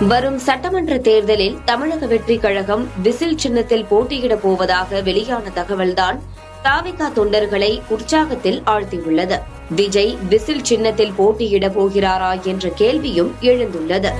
வரும் சட்டமன்ற தேர்தலில் தமிழக வெற்றி கழகம் விசில் சின்னத்தில் போட்டியிடப் போவதாக வெளியான தகவல்தான் தாவிகா தொண்டர்களை உற்சாகத்தில் ஆழ்த்தியுள்ளது. விஜய் விசில் சின்னத்தில் போட்டியிடப் போகிறாரா என்ற கேள்வியும் எழுந்துள்ளது.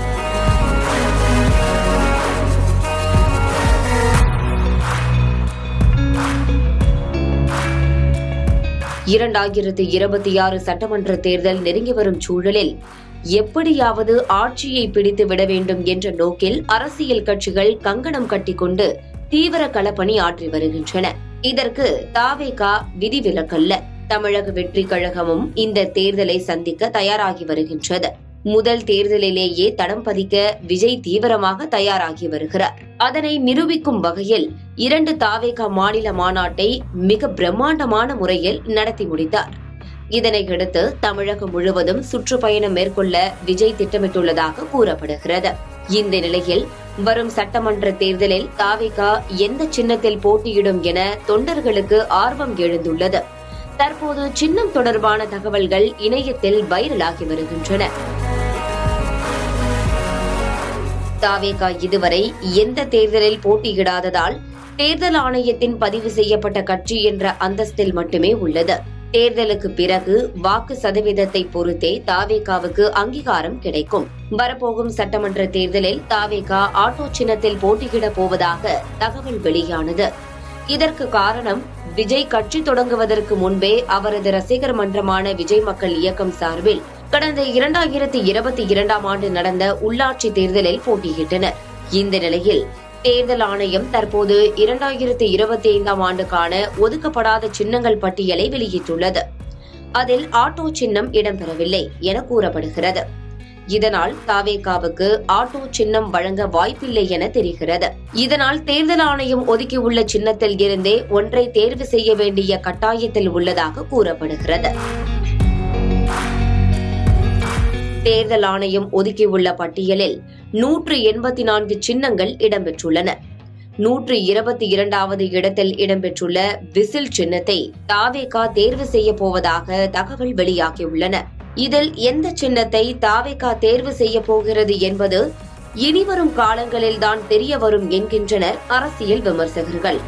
இரண்டாயிரத்து இருபத்தி ஆறு சட்டமன்ற தேர்தல் நெருங்கி வரும் சூழலில் எப்படியாவது ஆட்சியை பிடித்து விட வேண்டும் என்ற நோக்கில் அரசியல் கட்சிகள் கங்கணம் கட்டிக்கொண்டு தீவிர களப்பணி ஆற்றி வருகின்றன. இதற்கு தாவேகா விதிவிலக்கல்ல தமிழக வெற்றி கழகமும் இந்த தேர்தலை சந்திக்க தயாராகி வருகின்றது. முதல் தேர்தலிலேயே தடம் பதிக்க விஜய் தீவிரமாக தயாராகி வருகிறார். அதனை நிரூபிக்கும் வகையில் இரண்டு தாவேகா மாநில மாநாட்டை மிக பிரம்மாண்டமான முறையில் நடத்தி முடித்தார். இதனையடுத்து தமிழகம் முழுவதும் சுற்றுப்பயணம் மேற்கொள்ள விஜய் திட்டமிட்டுள்ளதாக கூறப்படுகிறது. இந்த நிலையில் வரும் சட்டமன்ற தேர்தலில் தாவேகா எந்த சின்னத்தில் போட்டியிடும் என தொண்டர்களுக்கு ஆர்வம் எழுந்துள்ளது. தற்போது சின்னம் தொடர்பான தகவல்கள் இணையத்தில் வைரலாகி வருகின்றன. தாவேகா இதுவரை எந்த தேர்தலில் போட்டியிடாததால் தேர்தல் ஆணையத்தின் பதிவு செய்யப்பட்ட கட்சி என்ற அந்தஸ்தில் மட்டுமே உள்ளது. தேர்தலுக்கு பிறகு வாக்கு சதவீதத்தை பொறுத்தே தாவேகாவுக்கு அங்கீகாரம் கிடைக்கும். வரப்போகும் சட்டமன்ற தேர்தலில் தாவேகா ஆட்டோ சின்னத்தில் போட்டியிடப் போவதாக தகவல் வெளியானது. இதற்கு காரணம் விஜய் கட்சி தொடங்குவதற்கு முன்பே அவரது ரசிகர் மன்றமான விஜய் மக்கள் இயக்கம் சார்பில் கடந்த இரண்டாயிரத்தி இருபத்தி இரண்டாம் ஆண்டு நடந்த உள்ளாட்சி தேர்தலில் போட்டியிட்டனர். இந்த நிலையில் தேர்தல் ஆணையம் தற்போது இரண்டாயிரத்தி இருபத்தி ஐந்தாம் ஆண்டுக்கான ஒதுக்கப்படாத சின்னங்கள் பட்டியலை வெளியிட்டுள்ளது. அதில் ஆட்டோ சின்னம் இடம்பெறவில்லை என கூறப்படுகிறது. இதனால் தாவேகாவுக்கு ஆட்டோ சின்னம் வழங்க வாய்ப்பில்லை என தெரிகிறது. இதனால் தேர்தல் ஆணையம் ஒதுக்கியுள்ள சின்னத்தில் இருந்தே ஒன்றை தேர்வு செய்ய வேண்டிய கட்டாயத்தில் உள்ளதாக கூறப்படுகிறது. தேர்தல் ஆணையம் ஒதுக்கியுள்ள பட்டியலில் நூற்று எண்பத்தி நான்கு சின்னங்கள் இடம்பெற்றுள்ளன. நூற்று இருபத்தி இரண்டாவது இடத்தில் இடம்பெற்றுள்ள விசில் சின்னத்தை தாவேகா தேர்வு செய்ய போவதாக தகவல் வெளியாகியுள்ளன. இதில் எந்த சின்னத்தை தாவேகா தேர்வு செய்ய போகிறது என்பது இனிவரும் காலங்களில்தான் தெரிய வரும் என்கின்றனர் அரசியல் விமர்சகர்கள்.